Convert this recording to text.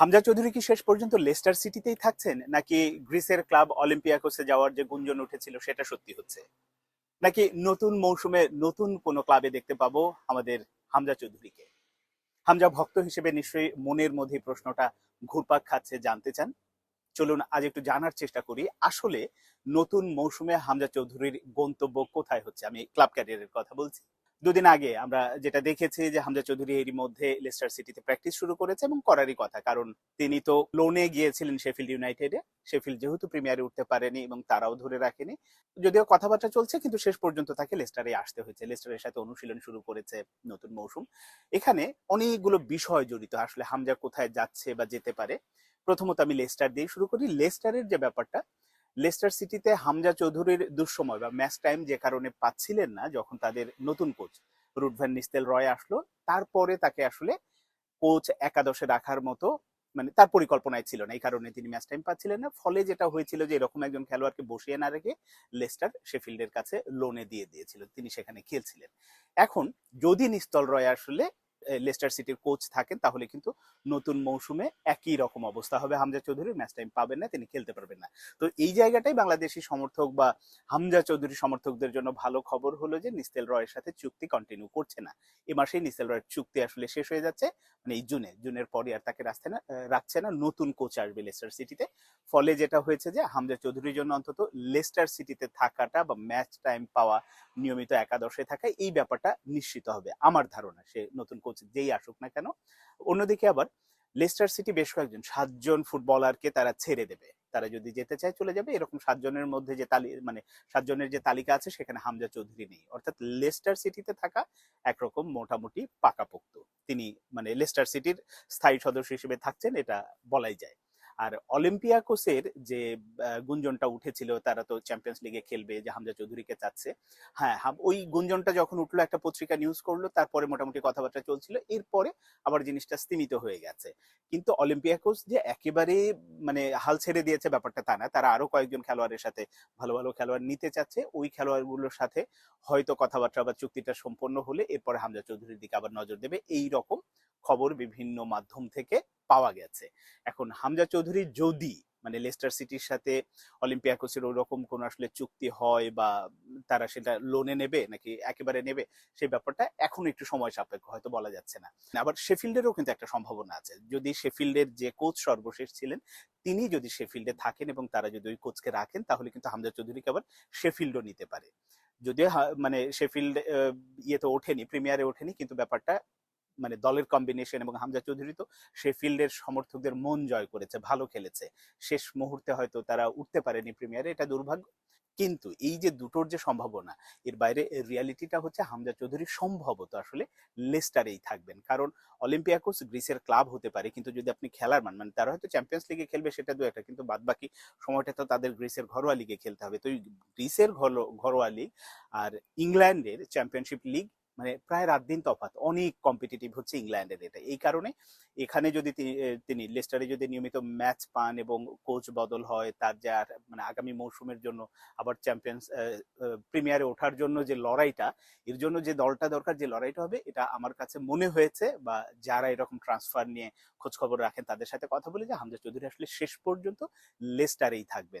হামজা চৌধুরী কি শেষ পর্যন্ত লেস্টার সিটিতেই থাকছেন? নাকি গ্রিসের ক্লাব অলিম্পিয়াকোসে যাওয়ার যে গুঞ্জন উঠেছিল, সেটা সত্যি হচ্ছে? নাকি নতুন মৌসুমে নতুন কোন ক্লাবে দেখতে পাবো আমাদের হামজা চৌধুরীকে? হামজা ভক্ত হিসেবে নিশ্চয়ই মনের মধ্যে প্রশ্নটা ঘুরপাক খাচ্ছে, জানতে চান? চলুন আজ একটু জানার চেষ্টা করি, আসলে নতুন মৌসুমে হামজা চৌধুরীর গন্তব্য কোথায় হচ্ছে? আমি ক্লাব ক্যারিয়ারের কথা বলছি। দুদিন আগে আমরা যেটা দেখেছি যে হামজা চৌধুরী এরই মধ্যে লেস্টার সিটিতে প্র্যাকটিস শুরু করেছে এবং করারই কথা। কারণ তিনি তো লোনে গিয়েছিলেন শেফিল্ড ইউনাইটেডে। শেফিল্ড যেহেতু প্রিমিয়ারে উঠতে পারেনি এবং তারাও ধরে রাখেনি। যদিও কথাবার্তা চলছে, কিন্তু শেষ পর্যন্ত তাকে লেস্টারে আসতে হয়েছে। লেস্টারের সাথে অনুশীলন শুরু করেছে নতুন মৌসুম। এখানে অনেকগুলো বিষয় জড়িত। আসলে হামজা কোথায় যাচ্ছে বা যেতে পারে? প্রথমত আমি লেস্টার দিয়ে শুরু করি। লেস্টারের যে ব্যাপারটা লেস্টার সিটিতে হামজা চৌধুরীর দুঃসময় বা ম্যাচ টাইম যে কারণে পাচ্ছিলেন না যখন তাদের নতুন কোচ রুটভ্যান নিস্তেল রয় আসলো, তারপরে তাকে আসলে কোচ একাদশে রাখার মতো মানে তার পরিকল্পনায় ছিল না। এই কারণে তিনি ম্যাচ টাইম পাচ্ছিলেন না। ফলে যেটা হয়েছিল যে এরকম একজন খেলোয়াড়কে বসিয়ে না রেখে লেস্টার শেফিল্ডের কাছে লোনে দিয়ে দিয়েছিল। তিনি সেখানে খেলছিলেন। এখন যদি নিস্তল রয় আসলে লেস্টার সিটির কোচ থাকেন, তাহলে কিন্তু নতুন মৌসুমে একই রকম অবস্থা হবে। হামজা চৌধুরী ম্যাচ টাইম পাবেন না, তিনি খেলতে পারবেন না। তো এই জায়গাটাই বাংলাদেশি সমর্থক বা হামজা চৌধুরী সমর্থকদের জন্য ভালো খবর হলো যে নিস্তেল রয়ের সাথে চুক্তি কন্টিনিউ করছে না। এ মাসেই নিস্তেল রয়ের চুক্তি আসলে শেষ হয়ে যাচ্ছে মানে এই জুনে। জুনের পরে আর তাকে রাখছে না রাখছে না, নতুন কোচ আসবে লেস্টার সিটিতে ফলে যেটা হয়েছে যে হামজা চৌধুরীর জন্য অন্তত লেস্টার সিটিতে থাকাটা বা ম্যাচ টাইম পাওয়া নিয়মিত একাদশে থাকা এই ব্যাপারটা নিশ্চিত হবে। আমার ধারণা, সে নতুন কোচ যেই আসুক না কেন, অন্যদিকে আবার লেস্টার সিটি বেশ কয়েকজন, সাতজন ফুটবলারকে তারা ছেড়ে দেবে। তারা যদি যেতে চায় চলে যাবে, এরকম সাতজনের মধ্যে যে তালি মানে সাতজনের যে তালিকা আছে, সেখানে হামজা চৌধুরী নেই। অর্থাৎ লেস্টার সিটিতে থাকা একরকম মোটামুটি পাকাপোক্ত। তিনি মানে লেস্টার সিটির স্থায়ী সদস্য হিসেবে থাকছেন, এটা বলাই যায়। আর অলিম্পিয়াকোসের যে গুঞ্জনটা উঠেছিল, তারা তো চ্যাম্পিয়ন্স লিগে খেলবে, যে হামজা চৌধুরীকে চাচ্ছে। হ্যাঁ ওই গুঞ্জনটা যখন উঠল, একটা পত্রিকা নিউজ করল, তারপরে মোটামুটি কথাবার্তা চলছিল, এরপরে আবার জিনিসটা স্তীমিত হয়ে গেছে। কিন্তু অলিম্পিয়াকোস যে একেবারে মানে হাল ছেড়ে দিয়েছে ব্যাপারটা তা না, তারা আরও কয়েকজন খেলোয়াড়ের সাথে ভালো ভালো খেলোয়াড় নিতে চাচ্ছে, ওই খেলোয়াড়গুলোর সাথে হয়তো কথাবার্তা বা চুক্তিটা সম্পন্ন হলে, এরপরে হামজা চৌধুরীর দিকে আবার নজর দেবে। এই রকম খবর বিভিন্ন মাধ্যম থেকে পাওয়া গেছে। এখন হামজা চৌধুরী যদি মানে লেস্টার সিটির সাথে অলিম্পিয়াকোসের ওরকম কোন আসলে চুক্তি হয় বা তারা সেটা লোনে নেবে নাকি একেবারে নেবে সেই ব্যাপারটা এখন একটু সময় সাপেক্ষ, হয়তো বলা যাচ্ছে না। আবার শেফিল্ডেরও কিন্তু একটা সম্ভাবনা আছে। যদি শেফিল্ডের যে কোচ সর্বশেষ ছিলেন, তিনি যদি শেফিল্ডে থাকেন এবং তারা যদি ওই কোচকে রাখেন, তাহলে কিন্তু হামজা চৌধুরীকে আবার শেফিল্ডও নিতে পারে। যদিও মানে শেফিল্ড ইয়েতে ওঠেনি প্রিমিয়ারে ওঠেনি, কিন্তু ব্যাপারটা মানে দলের কম্বিনেশন এবং হামজা চৌধুরী তো সে ফিল্ডের সমর্থকদের মন জয় করেছে, ভালো খেলেছে। শেষ মুহূর্তে হয়তো তারা উঠতে পারেনি প্রিমিয়ারে এটা দুর্ভাগ্য। কিন্তু এই যে দুটোর যে সম্ভাবনা, এর বাইরে রিয়ালিটিটা হচ্ছে হামজা চৌধুরী সম্ভবত আসলে লেস্টারেই থাকবেন। কারণ অলিম্পিয়াকোস গ্রিসের ক্লাব হতে পারে, কিন্তু যদি আপনি খেলার মান মানে তারা হয়তো চ্যাম্পিয়ন্স লিগে খেলবে সেটা দু একটা, কিন্তু বাদ বাকি সময়টা তো তাদের গ্রিসের ঘরোয়া লিগে খেলতে হবে। তো গ্রিসের ঘরো- ঘরোয়া লিগ আর ইংল্যান্ডের চ্যাম্পিয়নশিপ লিগ মানে প্রায় রাত দিন তফাৎ। অনেক কম্পিটিটিভ হচ্ছে ইংল্যান্ডের এটা। এই কারণে এখানে যদি তিনি লেস্টারে যদি নিয়মিত ম্যাচ পান এবং কোচ বদল হয়, তার যে মানে আগামী মৌসুমের জন্য আবার চ্যাম্পিয়ন্স প্রিমিয়ারে ওঠার জন্য যে লড়াইটা, এর জন্য যে দলটা দরকার, যে লড়াইটা হবে, এটা আমার কাছে মনে হয়েছে বা যারা এরকম ট্রান্সফার নিয়ে খোঁজ খবর রাখেন, তাদের সাথে কথা বলে যে হামজা চৌধুরী আসলে শেষ পর্যন্ত লেস্টারেই থাকবেন।